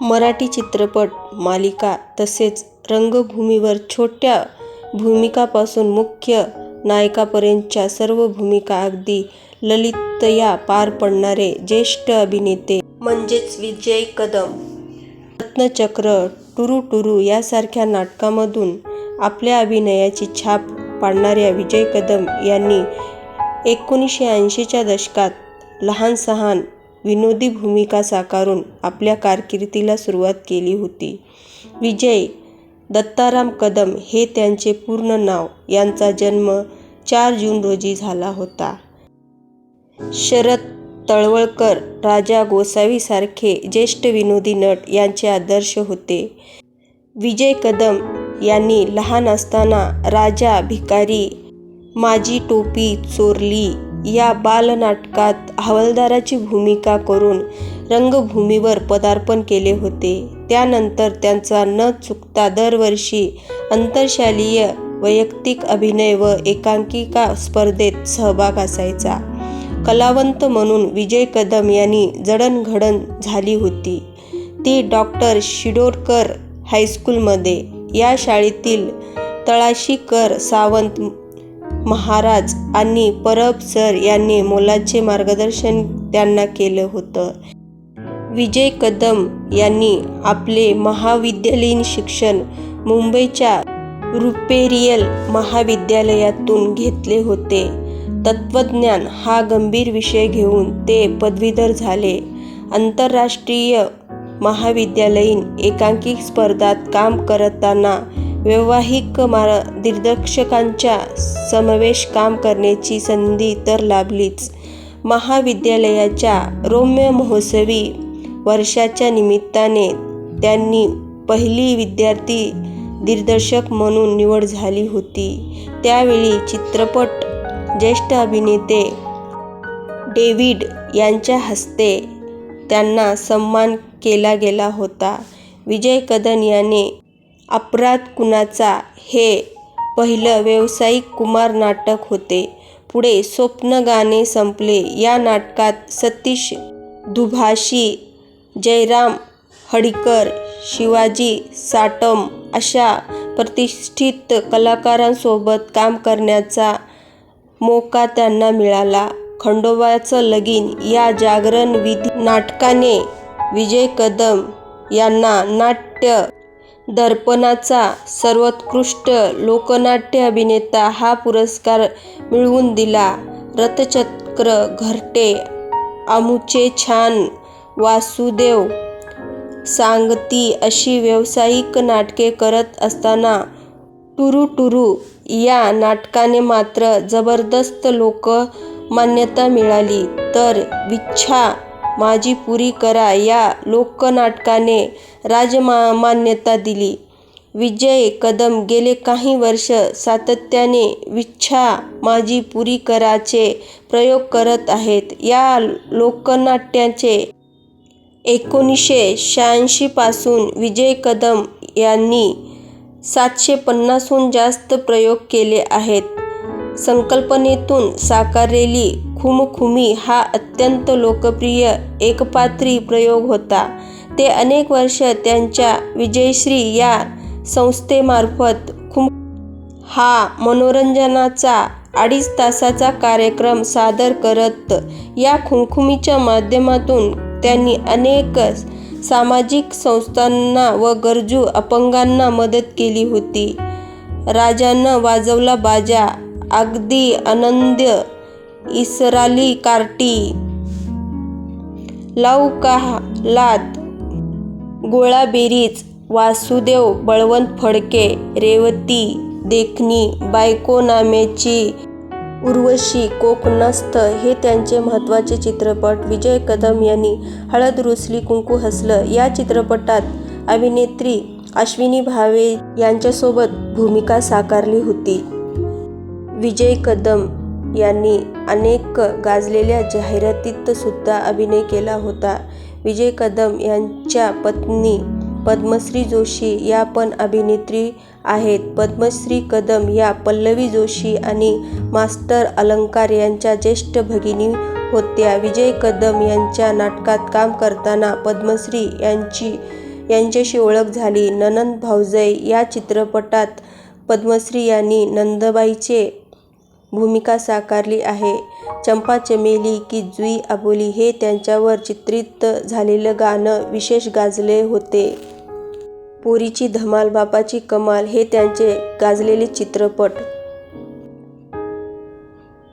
मराठी चित्रपट मालिका तसेच रंगभूमीवर छोट्या भूमिकापासून मुख्य नायकापर्यंतच्या सर्व भूमिका अगदी ललितया पार पाडणारे ज्येष्ठ अभिनेते म्हणजेच विजय कदम. रत्नचक्र, टुरू टुरू यासारख्या नाटकामधून आपल्या अभिनयाची छाप पाडणाऱ्या विजय कदम यांनी एकोणीसशे ऐंशीच्या दशकात लहान-सहान विनोदी भूमिका साकारून आपल्या कारकिर्दीला सुरुवात केली होती. विजय दत्ताराम कदम हे त्यांचे पूर्ण नाव. यांचा जन्म चार जून रोजी झाला होता. शरद तळवळकर राजा गोसावीसारखे ज्येष्ठ विनोदी नट यांचे आदर्श होते. विजय कदम यांनी लहान असताना राजा भिकारी, माझी टोपी चोरली या बालनाटकात हवालदाराची भूमिका करून रंगभूमीवर पदार्पण केले होते. त्यानंतर त्यांचा न चुकता दरवर्षी आंतरशालीय वैयक्तिक अभिनय व एकांकिका स्पर्धेत सहभाग असायचा. कलावंत म्हणून विजय कदम यांनी जडणघडण झाली होती ती डॉक्टर शिडोरकर हायस्कूलमध्ये. या शाळेतील तळाशीकर, सावंत महाराज आणि परब सर यांनी मोलाचे मार्गदर्शन त्यांना केलं होतं. विजय कदम यांनी आपले महाविद्यालयीन शिक्षण मुंबईच्या रुपेरियल महाविद्यालयातून घेतले होते. तत्त्वज्ञान हा गंभीर विषय घेऊन ते पदवीधर झाले. आंतरराष्ट्रीय महाविद्यालयीन एकांकिक स्पर्धात काम करताना वैवाहिक दिग्दर्शकांच्या समवेश काम करण्याची संधी तर लाभलीच, महाविद्यालयाच्या रौम्य महोत्सवी वर्षाच्या निमित्ताने त्यांनी पहिली विद्यार्थी दिग्दर्शक म्हणून निवड झाली होती. त्यावेळी चित्रपट ज्येष्ठ अभिनेते डेव्हिड यांच्या हस्ते त्यांना सन्मान केला गेला होता. विजय कदन याने अपराध कुणाचा हे पहिलं व्यावसायिक कुमार नाटक होते. पुढे स्वप्नगान संपले या नाटकात सतीश दुभाषी, जयराम हडीकर शिवाजी साटम अशा प्रतिष्ठित कलाकारांसोबत काम करण्याचा मोका त्यांना मिळाला. खंडोबाचं लगीन या जागरण-विधी नाटकाने विजय कदम यांना नाट्य दर्पणाचा सर्वोत्कृष्ट लोकनाट्य अभिनेता हा पुरस्कार मिळवून दिला. रथचक्र, घरटे, आमुचे छान, वासुदेव, सांगती अशी व्यावसायिक नाटके करत असताना टुरू टुरू या नाटकाने मात्र जबरदस्त लोकमान्यता मिळाली तर विच्छा माझी पुरी करा या लोकनाटकाने राजमान्यता दिली. विजय कदम गेले काही वर्ष सातत्याने विच्छा माझी पुरी कराचे प्रयोग करत आहेत. या लोकनाट्याचे एकोणीसशे शहाऐंशीपासून विजय कदम यांनी सातशे पन्नासहून जास्त प्रयोग केले आहेत. संकल्पनेतून साकारलेली खुमखुमी हा अत्यंत लोकप्रिय एकपात्री प्रयोग होता. ते अनेक वर्ष त्यांच्या विजयश्री या संस्थेमार्फत खुम हा मनोरंजनाचा अडीच तासाचा कार्यक्रम सादर करत. या खुमखुमीच्या माध्यमातून त्यांनी अनेक सामाजिक संस्थांना व गरजू अपंगांना मदत केली होती. राजानं वाजवला बाजा, अगदी आनंद, इसराली कार्टी, लावू का गोळाबेरीज, वासुदेव, बळवंत फडके, रेवती, देखणी, बायको नाम्याची, उर्वशी, कोकणस्थ हे त्यांचे महत्त्वाचे चित्रपट. विजय कदम यांनी हळद रुसली कुंकू हसलं या चित्रपटात अभिनेत्री अश्विनी भावे यांच्यासोबत भूमिका साकारली होती. विजय कदम यांनी अनेक गाजलेल्या जाहिरातीत सुद्धा अभिनय केला होता. विजय कदम यांच्या पत्नी पद्मश्री जोशी या पण अभिनेत्री आहेत. पद्मश्री कदम या पल्लवी जोशी आणि मास्टर अलंकार यांच्या ज्येष्ठ भगिनी होत्या. विजय कदम यांच्या नाटकात काम करताना पद्मश्री यांची यांच्याशी ओळख झाली. नणंद भाऊजय या चित्रपटात पद्मश्री यांनी नंदबाईचे भूमिका साकारली आहे. चंपा चमेली की जुई अबोली हे त्यांच्यावर चित्रित झालेलं गाणं विशेष गाजले होते. पोरीची धमाल बापाची कमाल हे त्यांचे गाजलेले चित्रपट.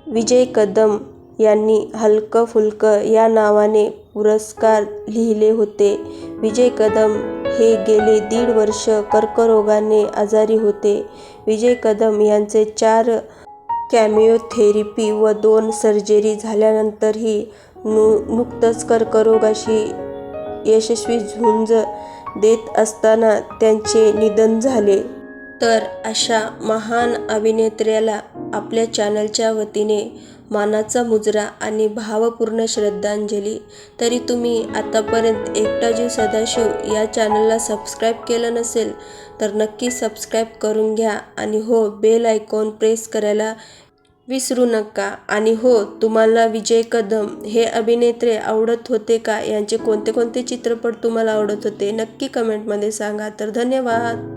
विजय कदम यांनी हलकं फुलकं या नावाने पुरस्कार लिहिले होते. विजय कदम हे गेले दीड वर्ष कर्करोगाने आजारी होते. विजय कदम यांचे चार कॅमिओथेरपी व दोन सर्जरी झाल्यानंतरही नु नुकतंच कर्करोगाशी यशस्वी झुंज देत असताना त्यांचे निधन झाले. तर अशा महान अभिनेत्र्याला आपल्या चॅनलच्या वतीने मानाचा मुजरा आणि भावपूर्ण श्रद्धांजली. तरी तुम्ही आतापर्यंत एकटा जीव सदाशिव या चॅनलला सबस्क्राईब केलं नसेल तर नक्की सबस्क्राईब करून घ्या आणि हो बेल आयकॉन प्रेस करायला विसरू नका. आणि हो तुम्हाला विजय कदम हे अभिनेते आवडत होते का? यांचे कोणते कोणते चित्रपट तुम्हाला आवडत होते नक्की कमेंटमध्ये सांगा. तर धन्यवाद.